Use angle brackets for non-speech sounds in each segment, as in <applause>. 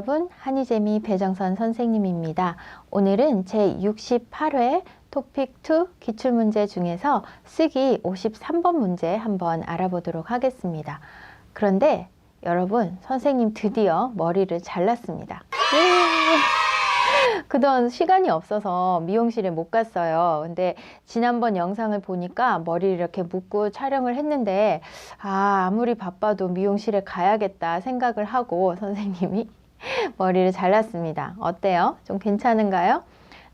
여러분, 한이재미 배정선 선생님입니다. 오늘은 제 68회 토픽 2 기출문제 중에서 쓰기 53번 문제 한번 알아보도록 하겠습니다. 그런데 여러분, 선생님 드디어 머리를 잘랐습니다. 예! 그동안 시간이 없어서 미용실에 못 갔어요. 근데 지난번 영상을 보니까 머리를 이렇게 묶고 촬영을 했는데, 아, 아무리 바빠도 미용실에 가야겠다 생각을 하고 선생님이 <laughs> 머리를 잘랐습니다. 어때요? 좀 괜찮은가요?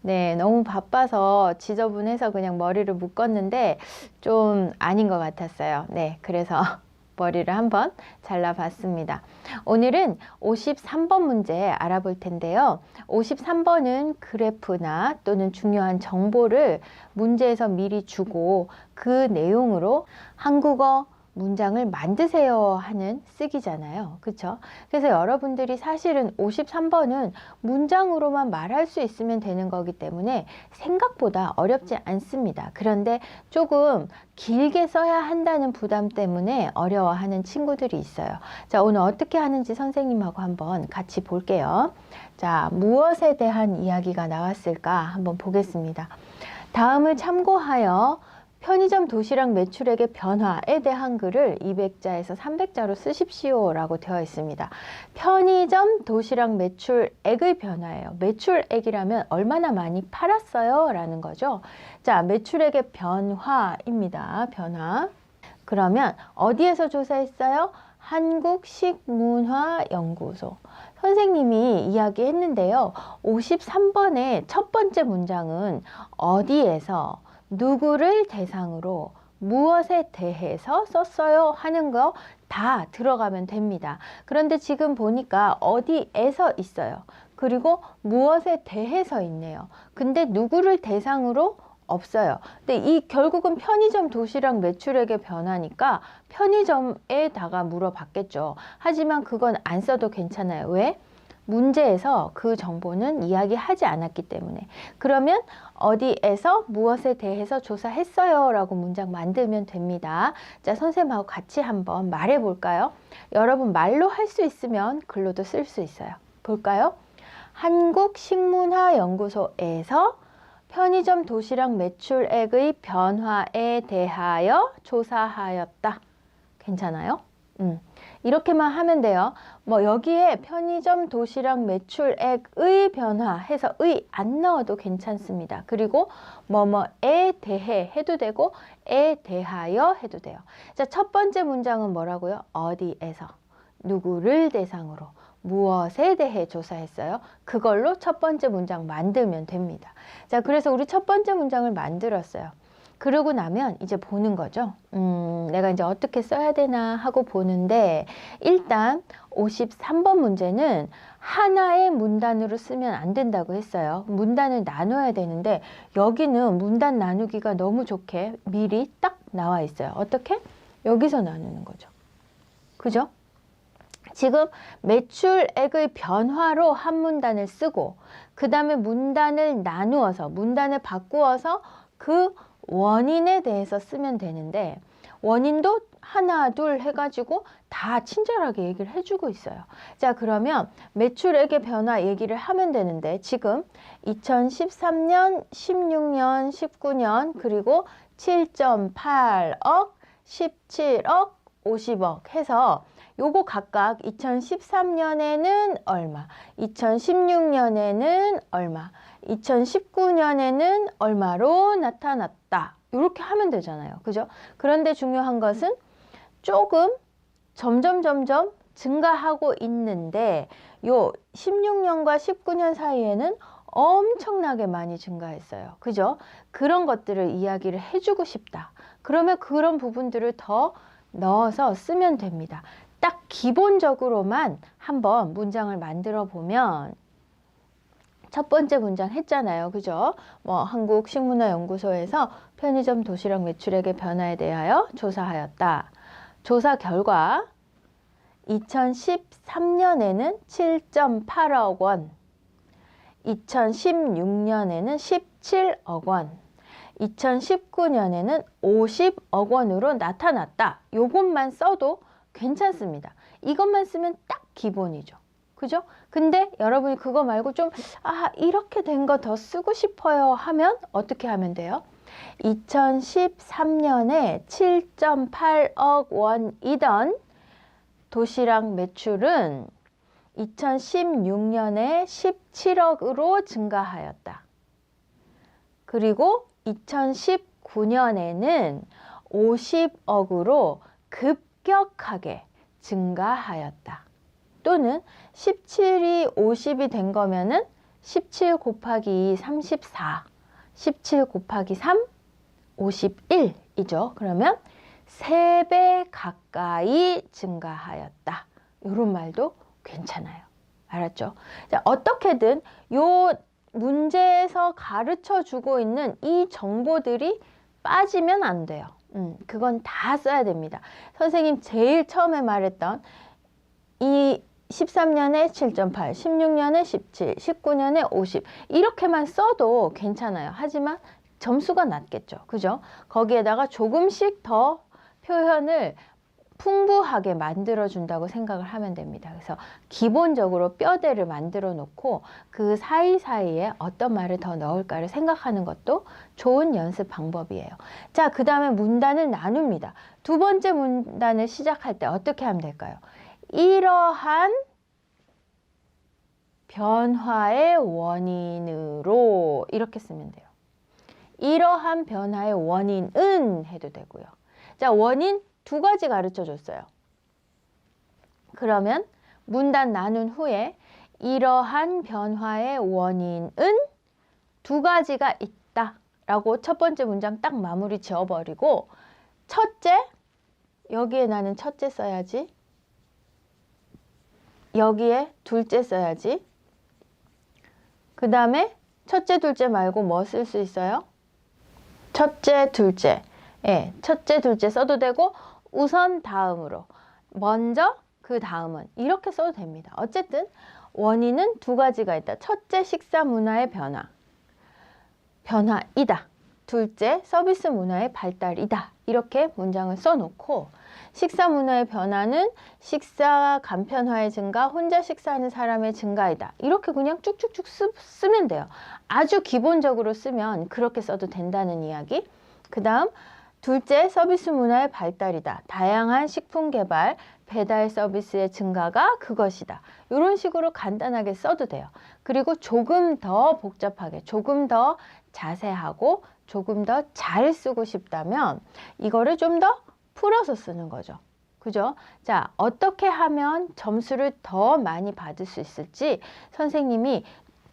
네, 너무 바빠서 지저분해서 그냥 머리를 묶었는데 좀 아닌 것 같았어요. 네, 그래서 <laughs> 머리를 한번 잘라봤습니다. 오늘은 53번 문제 알아볼 텐데요. 53번은 그래프나 또는 중요한 정보를 문제에서 미리 주고 그 내용으로 한국어 문장을 만드세요 하는 쓰기잖아요. 그쵸? 그래서 여러분들이 사실은 53번은 문장으로만 말할 수 있으면 되는 거기 때문에 생각보다 어렵지 않습니다. 그런데 조금 길게 써야 한다는 부담 때문에 어려워하는 친구들이 있어요. 자, 오늘 어떻게 하는지 선생님하고 한번 같이 볼게요. 자, 무엇에 대한 이야기가 나왔을까 한번 보겠습니다. 다음을 참고하여 편의점 도시락 매출액의 변화에 대한 글을 200자에서 300자로 쓰십시오 라고 되어 있습니다. 편의점 도시락 매출액의 변화예요. 매출액이라면 얼마나 많이 팔았어요? 라는 거죠. 자, 매출액의 변화입니다. 변화. 그러면 어디에서 조사했어요? 한국식문화연구소. 선생님이 이야기했는데요. 53번의 첫 번째 문장은 어디에서 누구를 대상으로 무엇에 대해서 썼어요 하는 거 다 들어가면 됩니다. 그런데 지금 보니까 어디에서 있어요. 그리고 무엇에 대해서 있네요. 근데 누구를 대상으로 없어요. 근데 이 결국은 편의점 도시락 매출액의 변화니까 편의점에다가 물어봤겠죠. 하지만 그건 안 써도 괜찮아요. 왜? 문제에서 그 정보는 이야기하지 않았기 때문에. 그러면 어디에서 무엇에 대해서 조사했어요? 라고 문장 만들면 됩니다. 자 선생님하고 같이 한번 말해 볼까요? 여러분 말로 할 수 있으면 글로도 쓸 수 있어요. 볼까요? 한국식문화연구소에서 편의점 도시락 매출액의 변화에 대하여 조사하였다. 괜찮아요? 음. 이렇게만 하면 돼요. 뭐 여기에 편의점 도시락 매출액의 변화 해서 의 안 넣어도 괜찮습니다. 그리고 뭐뭐에 대해 해도 되고 에 대하여 해도 돼요. 자, 첫 번째 문장은 뭐라고요? 어디에서 누구를 대상으로 무엇에 대해 조사했어요? 그걸로 첫 번째 문장 만들면 됩니다. 자, 그래서 우리 첫 번째 문장을 만들었어요. 그러고 나면 이제 보는 거죠. 음, 내가 이제 어떻게 써야 되나 하고 보는데 일단 53번 문제는 하나의 문단으로 쓰면 안 된다고 했어요. 문단을 나눠야 되는데 여기는 문단 나누기가 너무 좋게 미리 딱 나와 있어요. 어떻게? 여기서 나누는 거죠. 그죠? 지금 매출액의 변화로 한 문단을 쓰고 그 다음에 문단을 나누어서 문단을 바꾸어서 그 원인에 대해서 쓰면 되는데 원인도 하나 둘 해가지고 다 친절하게 얘기를 해주고 있어요. 자 그러면 매출액의 변화 얘기를 하면 되는데 지금 2013년, 16년, 19년 그리고 7.8억, 17억, 50억 해서 요거 각각 2013년에는 얼마, 2016년에는 얼마, 2019년에는 얼마로 나타났다. 이렇게 하면 되잖아요. 그죠? 그런데 중요한 것은 조금 점점 점점 증가하고 있는데 요 16년과 19년 사이에는 엄청나게 많이 증가했어요. 그죠? 그런 것들을 이야기를 해주고 싶다. 그러면 그런 부분들을 더 넣어서 쓰면 됩니다. 딱 기본적으로만 한번 문장을 만들어 보면 첫 번째 문장 했잖아요. 그죠? 뭐 한국식문화연구소에서 편의점 도시락 매출액의 변화에 대하여 조사하였다. 조사 결과 2013년에는 7.8억 원, 2016년에는 17억 원, 2019년에는 50억 원으로 나타났다. 요것만 써도 괜찮습니다. 이것만 쓰면 딱 기본이죠. 그죠? 근데 여러분이 그거 말고 좀, 아, 이렇게 된 거 더 쓰고 싶어요 하면 어떻게 하면 돼요? 2013년에 7.8억 원이던 도시락 매출은 2016년에 17억으로 증가하였다. 그리고 2019년에는 50억으로 급격하게 증가하였다. 또는 17이 50이 된 거면은 17 곱하기 2, 34. 17 곱하기 3, 51이죠. 그러면 3배 가까이 증가하였다. 이런 말도 괜찮아요. 알았죠? 자, 어떻게든 요 문제에서 가르쳐 주고 있는 이 정보들이 빠지면 안 돼요. 음, 그건 다 써야 됩니다. 선생님 제일 처음에 말했던 이 13년에 7.8, 16년에 17, 19년에 50 이렇게만 써도 괜찮아요. 하지만 점수가 낮겠죠. 그죠? 거기에다가 조금씩 더 표현을 풍부하게 만들어 준다고 생각을 하면 됩니다. 그래서 기본적으로 뼈대를 만들어 놓고 그 사이사이에 어떤 말을 더 넣을까를 생각하는 것도 좋은 연습 방법이에요. 자, 그 다음에 문단을 나눕니다. 두 번째 문단을 시작할 때 어떻게 하면 될까요? 이러한 변화의 원인으로 이렇게 쓰면 돼요. 이러한 변화의 원인은 해도 되고요. 자, 원인 두 가지 가르쳐 줬어요. 그러면 문단 나눈 후에 이러한 변화의 원인은 두 가지가 있다. 라고 첫 번째 문장 딱 마무리 지어버리고 첫째, 여기에 나는 첫째 써야지. 여기에 둘째 써야지. 그 다음에 첫째, 둘째 말고 뭐 쓸 수 있어요? 첫째, 둘째. 예, 첫째, 둘째 써도 되고 우선 다음으로 먼저 그 다음은 이렇게 써도 됩니다. 어쨌든 원인은 두 가지가 있다. 첫째, 식사 문화의 변화. 변화이다. 둘째, 서비스 문화의 발달이다. 이렇게 문장을 써놓고 식사 문화의 변화는 식사 간편화의 증가, 혼자 식사하는 사람의 증가이다. 이렇게 그냥 쭉쭉쭉 쓰, 쓰면 돼요. 아주 기본적으로 쓰면 그렇게 써도 된다는 이야기. 그 다음, 둘째, 서비스 문화의 발달이다. 다양한 식품 개발, 배달 서비스의 증가가 그것이다. 이런 식으로 간단하게 써도 돼요. 그리고 조금 더 복잡하게, 조금 더 자세하고, 조금 더 잘 쓰고 싶다면 이거를 좀 더 풀어서 쓰는 거죠. 그죠? 자, 어떻게 하면 점수를 더 많이 받을 수 있을지 선생님이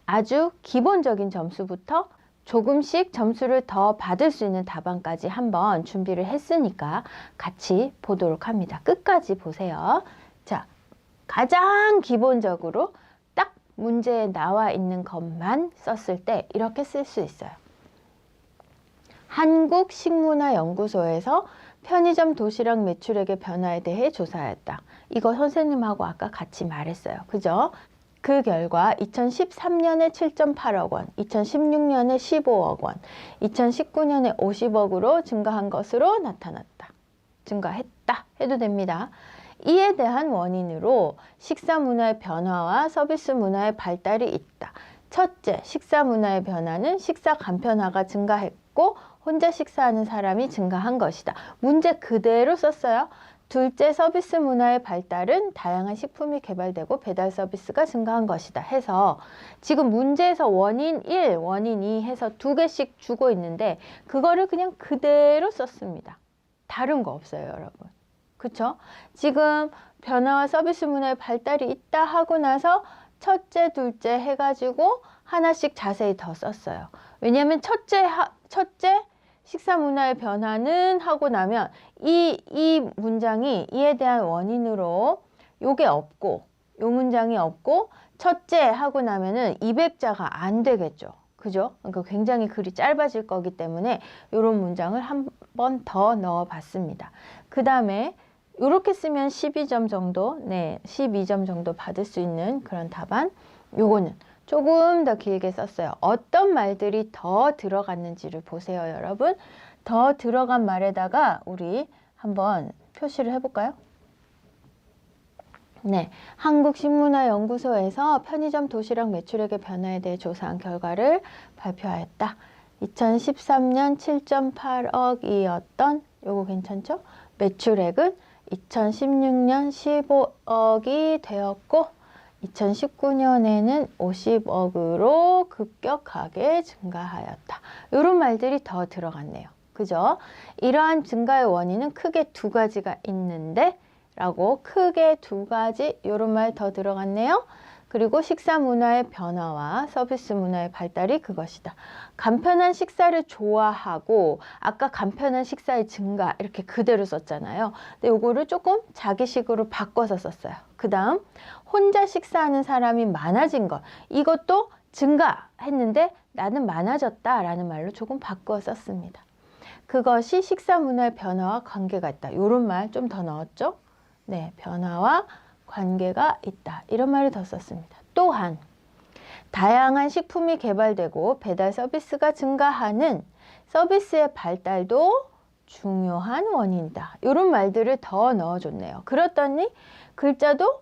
아주 기본적인 점수부터 조금씩 점수를 더 받을 수 있는 답안까지 한번 준비를 했으니까 같이 보도록 합니다. 끝까지 보세요. 자, 가장 기본적으로 딱 문제에 나와 있는 것만 썼을 때 이렇게 쓸 수 있어요. 한국식문화연구소에서 편의점 도시락 매출액의 변화에 대해 조사하였다. 이거 선생님하고 아까 같이 말했어요. 그죠? 그 결과 2013년에 7.8억 원, 2016년에 15억 원, 2019년에 50억으로 증가한 것으로 나타났다. 증가했다 해도 됩니다. 이에 대한 원인으로 식사 문화의 변화와 서비스 문화의 발달이 있다. 첫째, 식사 문화의 변화는 식사 간편화가 증가했고 혼자 식사하는 사람이 증가한 것이다. 문제 그대로 썼어요. 둘째, 서비스 문화의 발달은 다양한 식품이 개발되고 배달 서비스가 증가한 것이다. 해서 지금 문제에서 원인 1, 원인 2 해서 두 개씩 주고 있는데 그거를 그냥 그대로 썼습니다. 다른 거 없어요, 여러분. 그쵸? 지금 변화와 서비스 문화의 발달이 있다 하고 나서 첫째, 둘째 해가지고 하나씩 자세히 더 썼어요. 왜냐하면 첫째, 하, 첫째, 식사 문화의 변화는 하고 나면 이, 이 문장이 이에 대한 원인으로 요게 없고 요 문장이 없고 첫째 하고 나면은 200자가 안 되겠죠. 그죠? 그러니까 굉장히 글이 짧아질 거기 때문에 요런 문장을 한 번 더 넣어 봤습니다. 그 다음에 요렇게 쓰면 12점 정도, 네, 12점 정도 받을 수 있는 그런 답안. 요거는 조금 더 길게 썼어요. 어떤 말들이 더 들어갔는지를 보세요, 여러분. 더 들어간 말에다가 우리 한번 표시를 해볼까요? 네, 한국식문화연구소에서 편의점 도시락 매출액의 변화에 대해 조사한 결과를 발표하였다. 2013년 7.8억이었던 요거 괜찮죠? 매출액은 2016년 15억이 되었고 2019년에는 50억으로 급격하게 증가하였다. 이런 말들이 더 들어갔네요. 그죠? 이러한 증가의 원인은 크게 두 가지가 있는데 라고 크게 두 가지 이런 말 더 들어갔네요. 그리고 식사 문화의 변화와 서비스 문화의 발달이 그것이다. 간편한 식사를 좋아하고 아까 간편한 식사의 증가 이렇게 그대로 썼잖아요. 근데 요거를 조금 자기식으로 바꿔서 썼어요. 그 다음 혼자 식사하는 사람이 많아진 것 이것도 증가했는데 나는 많아졌다 라는 말로 조금 바꿔 썼습니다. 그것이 식사 문화의 변화와 관계가 있다. 이런 말 좀 더 넣었죠? 네, 변화와 관계가 있다. 이런 말을 더 썼습니다. 또한 다양한 식품이 개발되고 배달 서비스가 증가하는 서비스의 발달도 중요한 원인이다. 이런 말들을 더 넣어줬네요. 그렇더니 글자도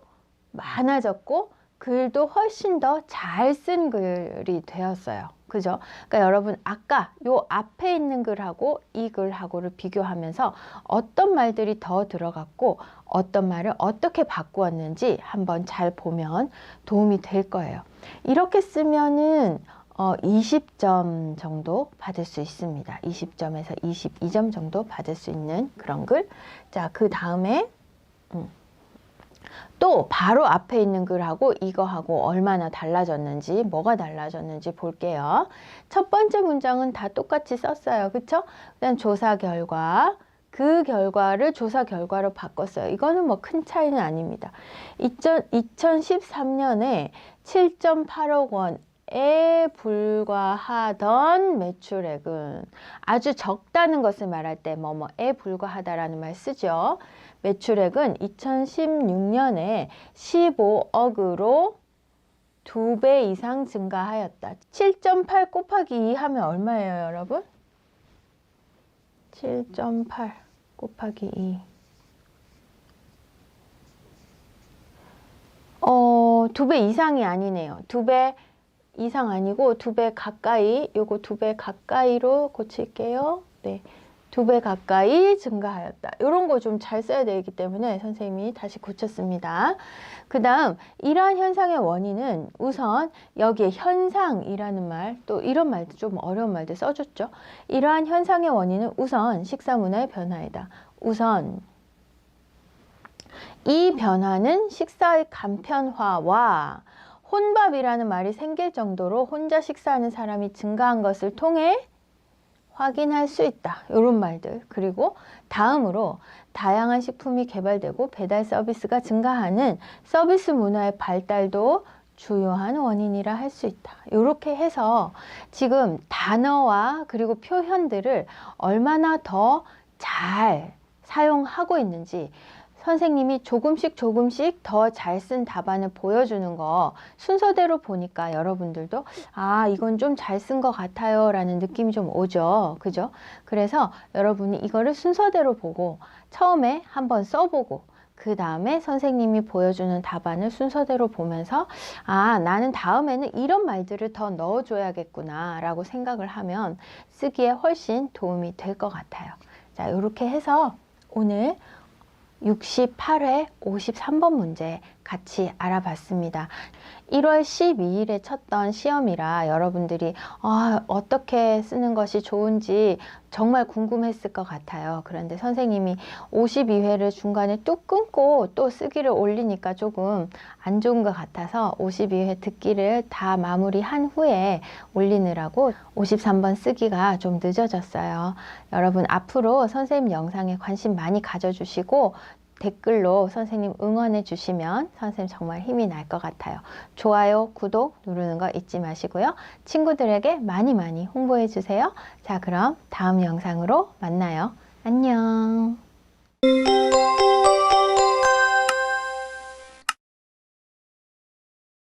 많아졌고 글도 훨씬 더 잘 쓴 글이 되었어요. 그죠? 그러니까 여러분 아까 요 앞에 있는 글하고 이 글하고를 비교하면서 어떤 말들이 더 들어갔고 어떤 말을 어떻게 바꾸었는지 한번 잘 보면 도움이 될 거예요. 이렇게 쓰면은 어, 20점 정도 받을 수 있습니다. 20점에서 22점 정도 받을 수 있는 그런 글. 자, 그 다음에 음. 또 바로 앞에 있는 글하고 이거하고 얼마나 달라졌는지 뭐가 달라졌는지 볼게요. 첫 번째 문장은 다 똑같이 썼어요. 그쵸? 그다음 조사 결과 그 결과를 조사 결과로 바꿨어요. 이거는 뭐 큰 차이는 아닙니다. 2000, 2013년에 7.8억 원에 불과하던 매출액은 아주 적다는 것을 말할 때 뭐뭐에 불과하다라는 말 쓰죠. 매출액은 2016년에 15억으로 두배 이상 증가하였다. 7.8 곱하기 2 하면 얼마예요, 여러분? 7.8 곱하기 2. 어, 두배 이상이 아니네요. 두배 이상 아니고 두배 가까이, 요거 두배 가까이로 고칠게요. 네. 두 배 가까이 증가하였다. 이런 거 좀 잘 써야 되기 때문에 선생님이 다시 고쳤습니다. 그 다음, 이러한 현상의 원인은 우선 여기에 현상이라는 말, 또 이런 말도 좀 어려운 말들 써줬죠. 이러한 현상의 원인은 우선 식사 문화의 변화이다. 우선 이 변화는 식사의 간편화와 혼밥이라는 말이 생길 정도로 혼자 식사하는 사람이 증가한 것을 통해 확인할 수 있다. 이런 말들. 그리고 다음으로 다양한 식품이 개발되고 배달 서비스가 증가하는 서비스 문화의 발달도 주요한 원인이라 할 수 있다. 이렇게 해서 지금 단어와 그리고 표현들을 얼마나 더 잘 사용하고 있는지 선생님이 조금씩 조금씩 더 잘 쓴 답안을 보여주는 거 순서대로 보니까 여러분들도 아, 이건 좀 잘 쓴 것 같아요 라는 느낌이 좀 오죠. 그죠? 그래서 여러분이 이거를 순서대로 보고 처음에 한번 써보고 그 다음에 선생님이 보여주는 답안을 순서대로 보면서 아, 나는 다음에는 이런 말들을 더 넣어줘야겠구나 라고 생각을 하면 쓰기에 훨씬 도움이 될 것 같아요. 자, 이렇게 해서 오늘 68회 53번 문제 같이 알아봤습니다. 1월 12일에 쳤던 시험이라 여러분들이 아, 어떻게 쓰는 것이 좋은지 정말 궁금했을 것 같아요. 그런데 선생님이 52회를 중간에 뚝 끊고 또 쓰기를 올리니까 조금 안 좋은 것 같아서 52회 듣기를 다 마무리한 후에 올리느라고 53번 쓰기가 좀 늦어졌어요. 여러분 앞으로 선생님 영상에 관심 많이 가져주시고 댓글로 선생님 응원해 주시면 선생님 정말 힘이 날 것 같아요. 좋아요, 구독 누르는 거 잊지 마시고요. 친구들에게 많이 많이 홍보해 주세요. 자, 그럼 다음 영상으로 만나요. 안녕.